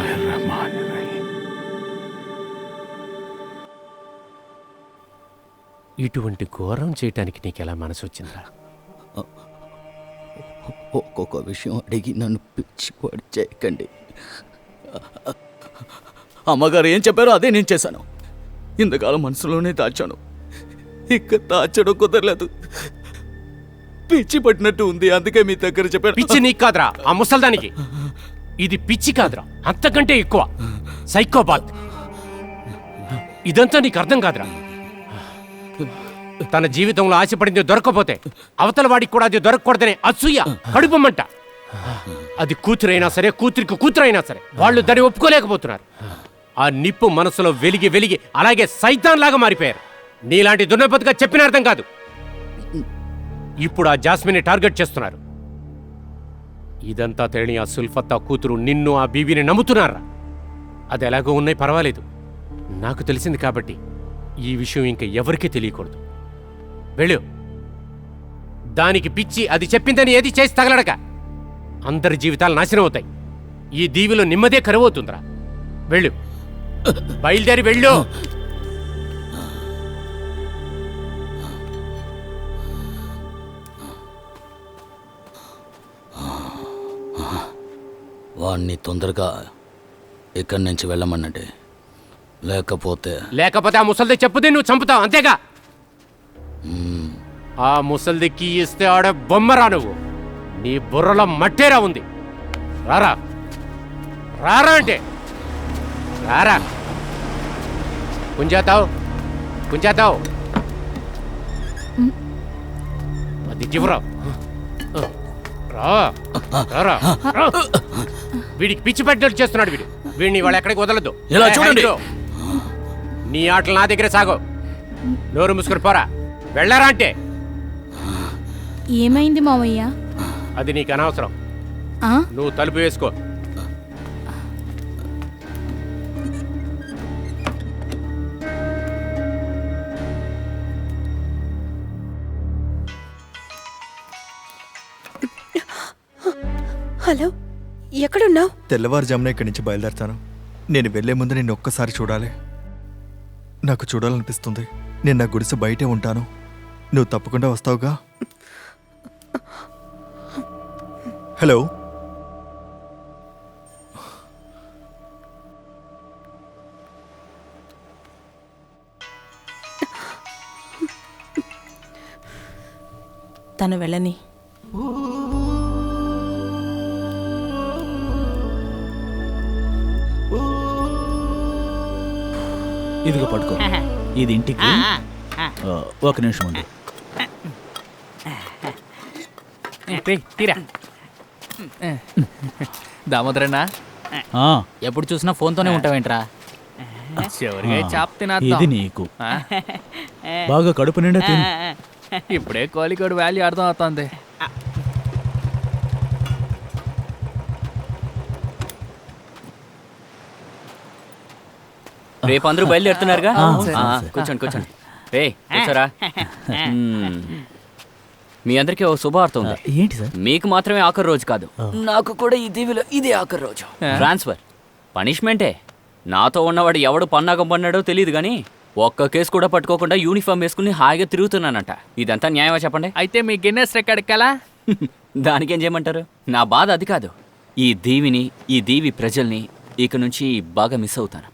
బిస్మిల్లాహిర్రహమానిర్రహీం. ఇటువంటి ఘోరం చేయటానికి నీకెలా మనసు వచ్చిందా ఒక్కొక్క విషయం అడిగి నన్ను పిచ్చిపాడు చేయకండి. అమ్మగారు ఏం చెప్పారో అదే నేను చేశాను. ఇంతకాలం మనసులోనే దాచాను. ఇక దాచడం కుదరలేదు. పిచ్చి పట్టినట్టు ఉంది అందుకే మీ దగ్గర చెప్పాను. పిచ్చి నీకు కాదురా ఆ ముసల్దానికి. ఇది పిచ్చి కాదురా. అంతకంటే ఎక్కువ. సైకోబాత్. ఇదంతా నీకు అర్థం కాదురా. తన జీవితంలో ఆశపడింది దొరకపోతే అవతల వాడికి కూడా అది దొరకకూడదనే అసూయ కడుపమ్మంట అది కూతురైనా సరే కూతురికి కూతురైనా సరే వాళ్ళు దాన్ని ఒప్పుకోలేకపోతున్నారు. ఆ నిప్పు మనసులో వెలిగి వెలిగి అలాగే సైతాన్ లాగా మారిపోయారు. నీలాంటి దున్నపతిగా చెప్పిన అర్థం కాదు. ఇప్పుడు ఆ జాస్మిన్ని టార్గెట్ చేస్తున్నారు. ఇదంతా తెలియని ఆ సుల్ఫత్తా కూతురు నిన్ను ఆ బీబీని నమ్ముతున్నారా? అది ఎలాగో ఉన్నాయి పర్వాలేదు. నాకు తెలిసింది కాబట్టి ఈ విషయం ఇంకా ఎవరికీ తెలియకూడదు. వెళ్ళు. దానికి పిచ్చి అది చెప్పిందని ఏది చేసి తగలడక. అందరి జీవితాలు నాశనం అవుతాయి. ఈ దీవిలో నిమ్మదే కరువవుతుందిరా. వెళ్ళు. బయలుదేరి వెళ్ళు. వాడిని తొందరగా ఇక్కడి నుంచి వెళ్ళమనండి. లేకపోతే లేకపోతే ఆ ముసల్ది చెప్పుది నువ్వు చంపుతావు అంతేగా? ఆ ముసల్దికి ఇస్తే ఆడ బొమ్మరా నువ్వు. నీ బుర్రలో మట్టేరా ఉంది. రారా. రారా అంటే? రారా. కుంజాతావు? కుంజాతావు? అది చివరా. రా. రారా. రా. వీడికి పిచ్చి పెట్టినట్టు చేస్తున్నాడు వీడు. వీడిని వాళ్ళు ఎక్కడికి వదలదు ఇలా చూడండి. నీ ఆటలు నా దగ్గరే సాగు. నోరు మూసుకొని పోరా. వెళ్ళారా అంటే. ఏమైంది మావయ్య? అది నీకు అనవసరం. ఆ? నువ్వు తలుపు వేసుకో. హలో? ఎక్కడున్నావు? తెల్లవారుజామున ఇక్కడి నుంచి బయలుదేరతాను. నేను వెళ్ళే ముందు నిన్ను ఒక్కసారి చూడాలి. నాకు చూడాలనిపిస్తుంది. నేను నా గుడిసె బయటే ఉంటాను. నువ్వు తప్పకుండా వస్తావుగా? హలో? తను వెళ్ళని. ఇదిగో పట్టుకో. ఇది ఇంటికి. ఆ, ఒక నిమిషం ఉండు. తీరా. దామోదరన్నా ఆ, ఎప్పుడు చూసినా ఫోన్తోనే ఉంటావేంట్రా? చివరిగా ఈ చాప్ తినేద్దాం. ఇది నీకు. ఆ? బాగా కడుపు నిండా తిను. ఇప్పుడే కోలికోడు వాల్యూ అర్థం అవుతుంది. రేపు అందరూ బయలుదేరుతున్నారుగా? ఆ. కూర్చోండి కూర్చోండి. రే కూర్చోరా. మ్మ్. మీ అందరికీ ఓ శుభవార్త ఉంది. ఏంటి సార్? మీకు మాత్రమే ఆఖరి రోజు కాదు. నాకు కూడా ఈ దీవిలో ఇదే ఆఖరి రోజు. ట్రాన్స్ఫర్. పనిష్మెంటే. నాతో ఉన్నవాడు ఎవడు పన్నాగం పన్నాడో తెలియదు కానీ ఒక్క కేసు కూడా పట్టుకోకుండా యూనిఫామ్ వేసుకుని హాయిగా తిరుగుతున్నానంట. ఇదంతా న్యాయమా చెప్పండి? అయితే మీ గిన్నెస్ రికార్డ్ కలా? దానికేం చేయమంటారు? నా బాధ అది కాదు. ఈ దీవిని ఈ దీవి ప్రజల్ని ఇక నుంచి బాగా మిస్ అవుతాను.